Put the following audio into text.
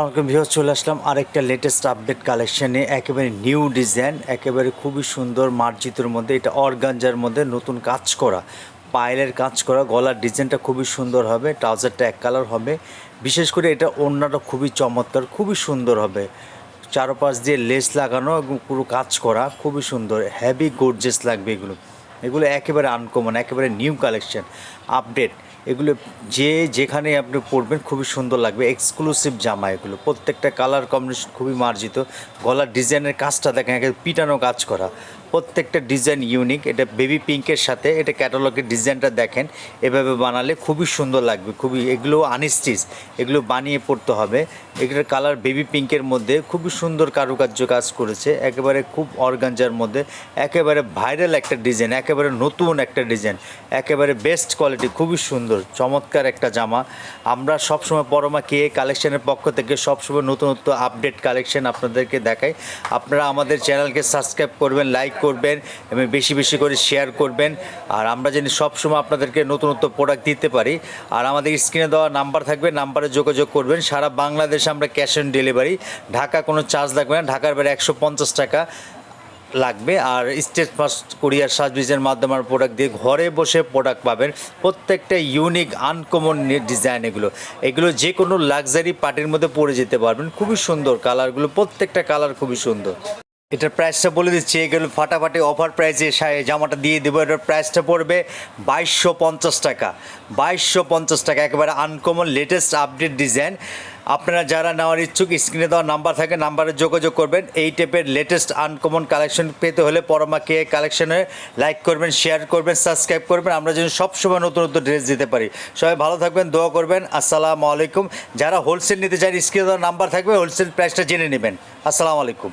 আমাকে ভিউ চলে আসলাম আরেকটা লেটেস্ট আপডেট কালেকশনে একেবারে নিউ ডিজাইন একেবারে খুবই সুন্দর মার্জিতের মধ্যে, এটা অর্গানজার মধ্যে নতুন কাজ করা, পায়েলের কাজ করা, গলার ডিজাইনটা খুবই সুন্দর হবে, ট্রাউজারটা এক কালার হবে। বিশেষ করে এটা ওড়নাটা খুবই চমৎকার, খুবই সুন্দর হবে। চারপাশ দিয়ে লেস লাগানো এবং পুরো কাজ করা, খুবই সুন্দর হেভি গোর্জেস লাগবে এগুলো। এগুলো একেবারে আনকমন একেবারে নিউ কালেকশন আপডেট এগুলো যে যেখানে আপনি পরবেন খুবই সুন্দর লাগবে। এক্সক্লুসিভ জামা এগুলো। প্রত্যেকটা কালার কম্বিনেশন খুবই মার্জিত। গলার ডিজাইনের কাজটা দেখেন একেবারে পিটানো কাজ করা। প্রত্যেকটা ডিজাইন ইউনিক এটা বেবি পিঙ্কের সাথে, এটা ক্যাটালগের ডিজাইনটা দেখেন। এভাবে বানালে খুবই সুন্দর লাগবে। খুবই, এগুলো আনস্টিচ এগুলো বানিয়ে পড়তে হবে। এগুলোর কালার বেবি পিঙ্কের মধ্যে খুবই সুন্দর কারুকার্য কাজ করেছে। একেবারে খুব অর্গানজার মধ্যে। একেবারে ভাইরাল একটা ডিজাইন একেবারে নতুন একটা ডিজাইন, একেবারে বেস্ট কোয়ালিটি খুবই সুন্দর, চমৎকার একটা জামা। আমরা সবসময় পরমা কে কালেকশনের পক্ষ থেকে সবসময় নতুনত্ব আপডেট কালেকশন আপনাদেরকে দেখাই। আপনারা আমাদের চ্যানেলকে সাবস্ক্রাইব করবেন লাইক করবেন, এবং বেশি বেশি করে শেয়ার করবেন। আর আমরা যেন সবসময় আপনাদেরকে নতুনত্ব প্রোডাক্ট দিতে পারি, আর আমাদের স্ক্রিনে দেওয়া নাম্বার থাকবে নাম্বারে যোগাযোগ করবেন। সারা বাংলাদেশে আমরা ক্যাশ অন ডেলিভারি ঢাকা কোনো চার্জ লাগবে না, ঢাকার বাইরে একশো পঞ্চাশ টাকা। লাগবে। আর স্টেট ফার্স্ট কোরিয়ার সার্ভিসের মাধ্যমে প্রোডাক্ট দিয়ে ঘরে বসে প্রোডাক্ট পাবেন প্রত্যেকটা ইউনিক আনকমন ডিজাইন এগুলো। এগুলো যে কোনো লাক্সারি পার্টির মধ্যে পড়ে যেতে পারবেন। খুবই সুন্দর কালারগুলো প্রত্যেকটা কালার খুবই সুন্দর। এটার প্রাইসটা বলে দিচ্ছি এগুলো ফাটাফাটি অফার প্রাইসে জামাটা দিয়ে দেবো, এটার প্রাইসটা পড়বে বাইশশো পঞ্চাশ টাকা। বাইশশো পঞ্চাশ টাকা, একেবারে আনকমন লেটেস্ট আপডেট ডিজাইন আপনারা যারা নেওয়ার ইচ্ছুক স্ক্রিনে দেওয়া নাম্বার থাকে নাম্বারে যোগাযোগ করবেন। এই টাইপের লেটেস্ট আনকমন কালেকশন পেতে হলে পরমা কে কালেকশনে লাইক করবেন শেয়ার করবেন সাবস্ক্রাইব করবেন। আমরা যেন সবসময় নতুন নতুন ড্রেস দিতে পারি। সবাই ভালো থাকবেন, দোয়া করবেন। আসসালামু আলাইকুম। যারা হোলসেল নিতে চান স্ক্রিনে দেওয়া নাম্বার থাকবে হোলসেল প্রাইসটা জেনে নেবেন। আসসালামু আলাইকুম।